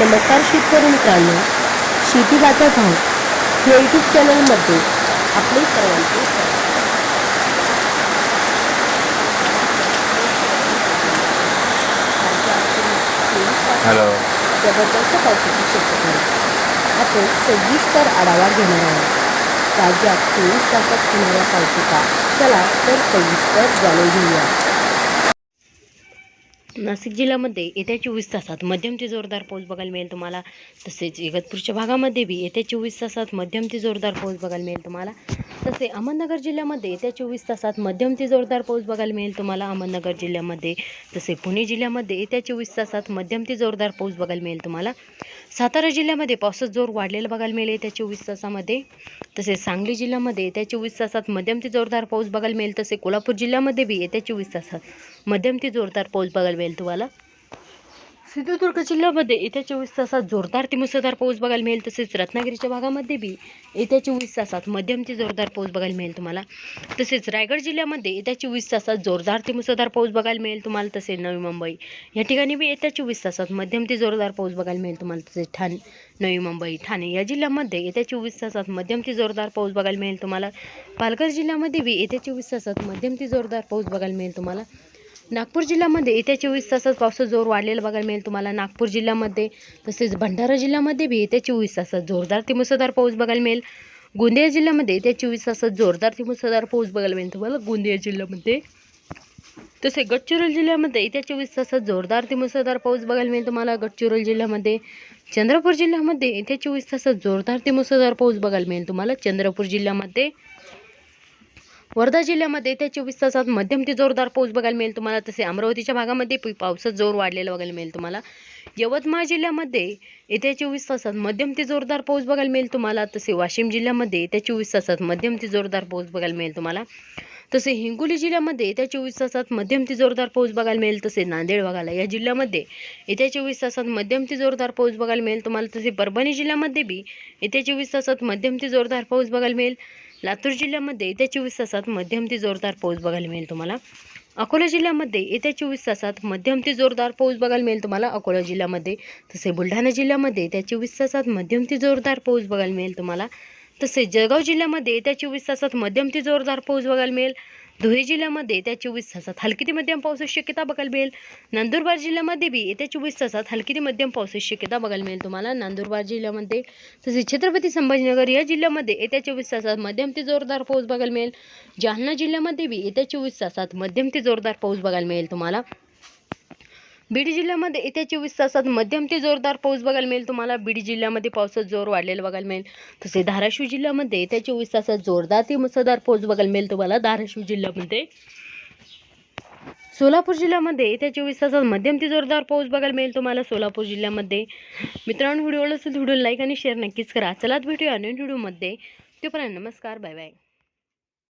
नमस्कार शेतकरी मित्रांनो शेती बाजार भाव या यूट्यूब चॅनलमध्ये आपले सर्वांचे. हॅलो जबरदस्त पावसाची शक्यता. आपण सविस्तर आढावा घेणार आहोत राज्यात चोवीस तासात होणाऱ्या पावसाचा चला तर सविस्तर जाणून घेऊया नाशिक जिल्ह्यामध्ये येत्या चोवीस तासात मध्यम ते जोरदार पाऊस बघायला मिळेल तुम्हाला. तसेच इगतपूरच्या भागामध्ये बी येत्या चोवीस तासात मध्यम ते जोरदार पाऊस बघायला मिळेल तुम्हाला. तसे अहमदनगर जिल्ह्यामध्ये येत्या चोवीस तासात मध्यम ते जोरदार पाऊस बघायला मिळेल तुम्हाला अहमदनगर जिल्ह्यामध्ये. तसे पुणे जिल्ह्यामध्ये येत्या चोवीस तासात मध्यम ते जोरदार पाऊस बघायला मिळेल तुम्हाला. सातारा जिल्ह्यामध्ये पावसाचा जोर वाढलेला बघायला मिळेल येत्या चोवीस तासामध्ये. तसेच सांगली जिल्ह्यामध्ये येत्या चोवीस तासात मध्यम ते जोरदार पाऊस बघायला मिळेल. तसे कोल्हापूर जिल्ह्यामध्ये बी येत्या चोवीस तासात मध्यम ते जोरदार पाऊस बघायला मिळेल तुम्हाला. सिंधुदुर्ग जिल्ह्यामध्ये येत्या चोवीस तासात जोरदार ते मुसळधार पाऊस बघायला मिळेल तसेच रत्नागिरीच्या भागामध्ये बी येत्या चोवीस तासात मध्यम ते जोरदार पाऊस बघायला मिळेल तुम्हाला. तसेच रायगड जिल्ह्यामध्ये येत्या चोवीस तासात जोरदार ते मुसळधार पाऊस बघायला मिळेल तुम्हाला तसेच नवी मुंबई. या ठिकाणी बी येत्या चोवीस तासात मध्यम ते जोरदार पाऊस बघायला मिळेल तुम्हाला तसेच ठाणे नवी मुंबई ठाणे. या जिल्ह्यामध्ये येत्या चोवीस तासात मध्यम ते जोरदार पाऊस बघायला मिळेल तुम्हाला. पालघर जिल्ह्यामध्ये बी येत्या चोवीस तासात मध्यम ते जोरदार पाऊस बघायला मिळेल तुम्हाला. नागपूर जिल्ह्यामध्ये येत्या चोवीस तासात पावसाचा जोर वाढलेला बघायला मिळेल तुम्हाला. नागपूर जिल्ह्यामध्ये तसेच भंडारा जिल्ह्यामध्ये बी येत्या चोवीस तासात जोरदार ते मुसळधार पाऊस बघायला मिळेल. गोंदिया जिल्ह्यामध्ये येत्या चोवीस तासात जोरदार ते मुसळधार पाऊस बघायला मिळेल तुम्हाला. गोंदिया जिल्ह्यामध्ये तसे गडचिरोली जिल्ह्यामध्ये येत्या चोवीस तासात जोरदार ते मुसळधार पाऊस बघायला मिळेल तुम्हाला. गडचिरोली जिल्ह्यामध्ये चंद्रपूर जिल्ह्यामध्ये येत्या चोवीस तासात जोरदार ते मुसळधार पाऊस बघायला मिळेल तुम्हाला. चंद्रपूर जिल्ह्यामध्ये वर्धा जिल्ह्यामध्ये येत्या चोवीस तासात मध्यम ते जोरदार पाऊस बघायला मिळेल तुम्हाला. तसे अमरावतीच्या भागामध्ये पावसात जोर वाढलेला बघायला मिळेल तुम्हाला. यवतमाळ जिल्ह्यामध्ये येत्या चोवीस तासात मध्यम ते जोरदार पाऊस बघायला मिळेल तुम्हाला. तसे वाशिम जिल्ह्यामध्ये येत्या चोवीस तासात मध्यम ते जोरदार पाऊस बघायला मिळेल तुम्हाला. तसे हिंगोली जिल्ह्यामध्ये येत्या चोवीस तासात मध्यम ते जोरदार पाऊस बघायला मिळेल. तसे नांदेड बघायला या जिल्ह्यामध्ये येत्या चोवीस तासात मध्यम ते जोरदार पाऊस बघायला मिळेल तुम्हाला. तसे परभणी जिल्ह्यामध्ये बी येत्या चोवीस तासात मध्यम ते जोरदार पाऊस बघायला मिळेल. लातूर जिल्ह्यामध्ये येत्या चोवीस तासात मध्यम ते जोरदार पाऊस बघायला मिळेल तुम्हाला. अकोला जिल्ह्यामध्ये येत्या चोवीस तासात मध्यम ते जोरदार पाऊस बघायला मिळेल तुम्हाला. अकोला जिल्ह्यामध्ये तसे बुलढाणा जिल्ह्यामध्ये येत्या चोवीस तासात मध्यम ते जोरदार पाऊस बघायला मिळेल तुम्हाला. तसेच जळगाव जिल्ह्यामध्ये येत्या चोवीस तासात मध्यम ते जोरदार पाऊस बघायला मिळेल. धुळे जिल्ह्यामध्ये येत्या चोवीस तासात हलकी ते मध्यम पावसाची शक्यता बघायला मिळेल. नंदुरबार जिल्ह्यामध्ये बी येत्या चोवीस तासात हलकी ते मध्यम पावसाची शक्यता बघायला मिळेल तुम्हाला. नंदुरबार जिल्ह्यामध्ये तसेच छत्रपती संभाजीनगर या जिल्ह्यामध्ये येत्या चोवीस तासात मध्यम ते जोरदार पाऊस बघायला मिळेल. जालना जिल्ह्यामध्ये बी येत्या चोवीस तासात मध्यम ते जोरदार पाऊस बघायला मिळेल तुम्हाला. बीड जिल्ह्यामध्ये येत्या चोवीस तासात मध्यम ते जोरदार पाऊस बघायला मिळेल. तुम्हाला बीड जिल्ह्यामध्ये पावसात जोर वाढलेला बघायला मिळेल. तसे धाराशिव जिल्ह्यामध्ये येत्या चोवीस तासात जोरदार ते मुसळधार पाऊस बघायला मिळेल तुम्हाला. धाराशिव जिल्ह्यामध्ये सोलापूर जिल्ह्यामध्ये येत्या चोवीस तासात मध्यम ते जोरदार पाऊस बघायला मिळेल तुम्हाला. सोलापूर जिल्ह्यामध्ये मित्रांनो व्हिडिओ असेल व्हिडिओ लाईक आणि शेअर नक्कीच करा. चलाच भेटूया नवीन व्हिडिओमध्ये. तोपर्यंत नमस्कार बाय बाय.